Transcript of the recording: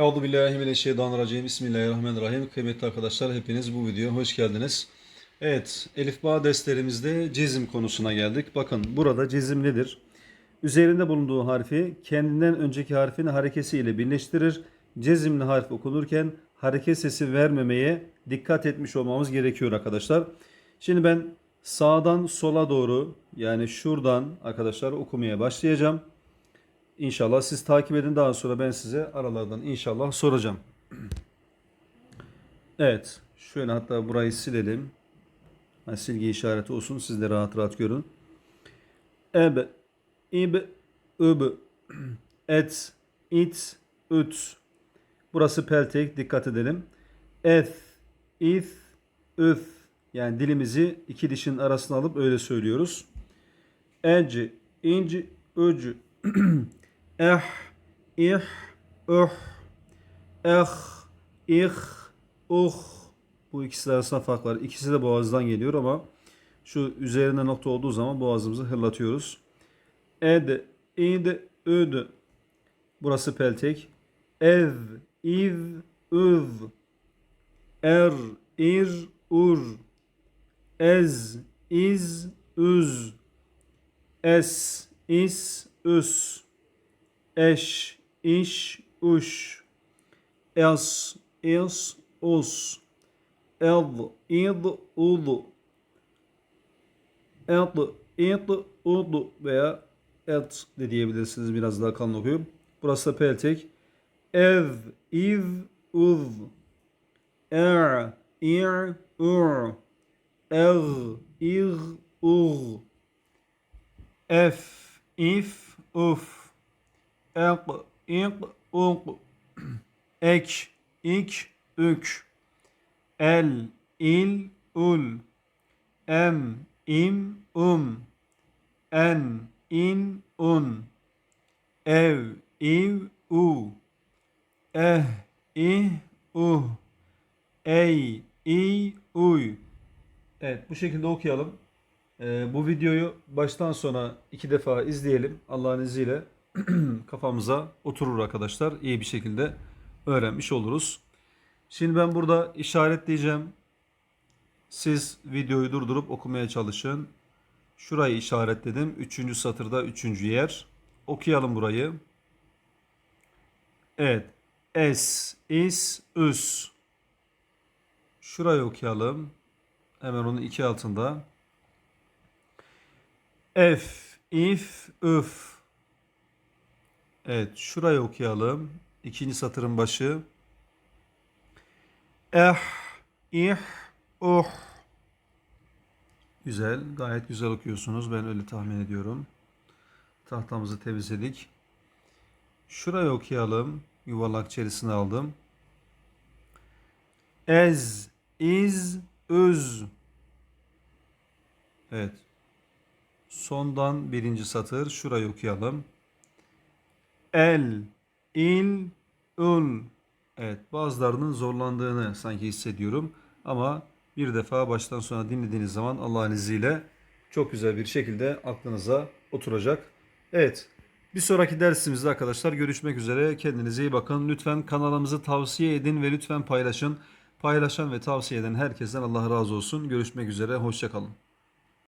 Euzu billahi mineşşeytanirracim. Bismillahirrahmanirrahim. Kıymetli arkadaşlar hepiniz bu videoya hoş geldiniz. Evet, Elif Bağ derslerimizde cezim konusuna geldik. Bakın burada cezim nedir? Üzerinde bulunduğu harfi kendinden önceki harfin harekesiyle birleştirir. Cezimli harf okunurken hareket sesi vermemeye dikkat etmiş olmamız gerekiyor arkadaşlar. Şimdi ben sağdan sola doğru yani şuradan arkadaşlar okumaya başlayacağım. İnşallah siz takip edin. Daha sonra ben size aralardan inşallah soracağım. Evet. Şöyle hatta burayı silelim. Ha, silgi işareti olsun. Siz de rahat rahat görün. Eb, ib, üb, et, it, üt. Burası peltek. Dikkat edelim. Eth, if, üf. Yani dilimizi iki dişin arasına alıp öyle söylüyoruz. Ec, inci, öc, eh, ih, uh, eh, ih, uh. Bu ikisi arasında fark var. İkisi de boğazdan geliyor ama şu üzerine nokta olduğu zaman boğazımızı hırlatıyoruz. Ed, id, üd. Burası peltek. Ev, iv, üv. Er, ir, ur. Ez, iz, üz. Es, is, üs. Eş, iş, uş. Es, is, us. Ed, id, ud. Ed, id, ud veya et de diyebilirsiniz biraz daha kalın okuyup. Burası da peltek. Ev, iv, uv. Er, ir, ur. Ev, ir, ur. Ef, if, uf. Ek, ik, uk. Ek, ik, ük. El, il, ul. Em, im, um. En, in, un. Ev, iv, u. Eh, ih, uh. Ey, i, uy. Evet bu şekilde okuyalım. Ee, bu videoyu baştan sona iki defa izleyelim. Allah'ın izniyle kafamıza oturur arkadaşlar. İyi bir şekilde öğrenmiş oluruz. Şimdi ben burada işaretleyeceğim. Siz videoyu durdurup okumaya çalışın. Şurayı işaretledim. Üçüncü satırda üçüncü yer. Okuyalım burayı. Evet. Es, is, üs. Şurayı okuyalım. Hemen onun iki altında. F, if, üf. Evet, şurayı okuyalım. İkinci satırın başı. Eh, ih, uh. Güzel, gayet güzel okuyorsunuz. Ben öyle tahmin ediyorum. Tahtamızı temizledik. Şurayı okuyalım. Yuvarlak içerisine aldım. Ez, iz, öz. Evet. Sondan birinci satır. Şurayı okuyalım. El, il, ul. Evet. Bazılarının zorlandığını sanki hissediyorum. Ama bir defa baştan sona dinlediğiniz zaman Allah'ın izniyle çok güzel bir şekilde aklınıza oturacak. Evet. Bir sonraki dersimizde arkadaşlar görüşmek üzere. Kendinize iyi bakın. Lütfen kanalımızı tavsiye edin ve lütfen paylaşın. Paylaşan ve tavsiye eden herkesten Allah razı olsun. Görüşmek üzere. Hoşçakalın.